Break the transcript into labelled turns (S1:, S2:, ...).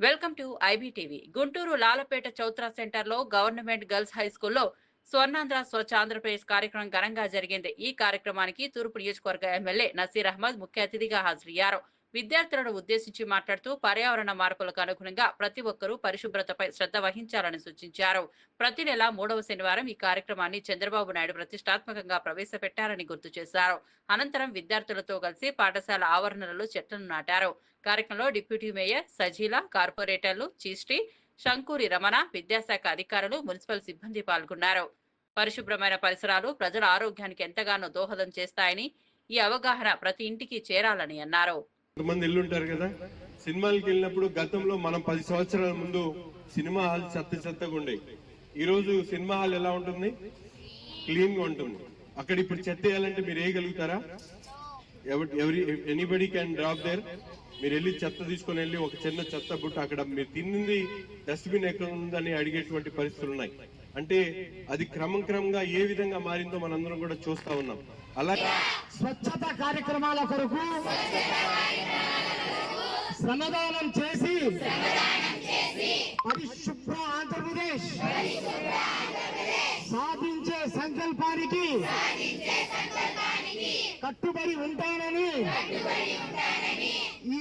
S1: Welcome to IBTV. Guntur Lalapet Chowtra సెంటర్లో government girls high స్కూల్లో స్వర్ణాంధ్ర స్వచ్ఛ ఆంధ్రప్రదేశ్ కార్యక్రమం ఘనంగా జరిగింది. ఈ కార్యక్రమానికి తూర్పు నియోజకవర్గ ఎమ్మెల్యే నసీర్ అహ్మద్ ముఖ్య అతిథిగా హాజరయ్యారు. విద్యార్థులను ఉద్దేశించి మాట్లాడుతూ పర్యావరణ మార్పులకు అనుగుణంగా ప్రతి ఒక్కరూ పరిశుభ్రతపై శ్రద్ధ వహించాలని సూచించారు. ప్రతి నెల మూడవ శనివారం ఈ కార్యక్రమాన్ని చంద్రబాబు నాయుడు ప్రతిష్టాత్మకంగా ప్రవేశపెట్టారని గుర్తు చేశారు. అనంతరం విద్యార్థులతో కలిసి పాఠశాల ఆవరణలో చెట్లను నాటారు. కార్యక్రమంలో డిప్యూటీ మేయర్ సజీల కార్పొరేటర్లు చీస్టి శంకూరి రమణ విద్యాశాఖ అధికారులు మున్సిపల్ సిబ్బంది పాల్గొన్నారు. పరిశుభ్రమైన పరిసరాలు ప్రజల ఆరోగ్యానికి ఎంతగానో దోహదం చేస్తాయని ఈ అవగాహన ప్రతి ఇంటికి చేరాలని అన్నారు.
S2: కొంతమంది ఎల్లుంటారు కదా. సినిమాలకు వెళ్ళినప్పుడు గతంలో మనం పది సంవత్సరాల ముందు సినిమా హాల్ చెత్త చెత్తగా ఉండేవి. ఈ రోజు సినిమా హాల్ ఎలా ఉంటుంది? క్లీన్గా ఉంటుంది. అక్కడ ఇప్పుడు చెత్త వేయాలంటే మీరు వేయగలుగుతారా? ఎవరి ఎనీబడి క్యాన్ డ్రాప్ దేర్ మీరు వెళ్ళి చెత్త తీసుకొని వెళ్ళి ఒక చిన్న చెత్త బుట్ట అక్కడ మీరు తిన్నింది డస్ట్బిన్ ఎక్కడ ఉందని అడిగేటువంటి పరిస్థితులు ఉన్నాయి. అంటే అది క్రమం క్రమంగా ఏ విధంగా మారిందో మనందరం కూడా చూస్తా ఉన్నాం. అలాగే
S3: స్వచ్ఛత కార్యక్రమాల కొరకు శ్రమదానం చేసి పరిశుభ్ర ఆంధ్రప్రదేశ్ సాధించే సంకల్పానికి కట్టుబడి ఉంటానని ఈ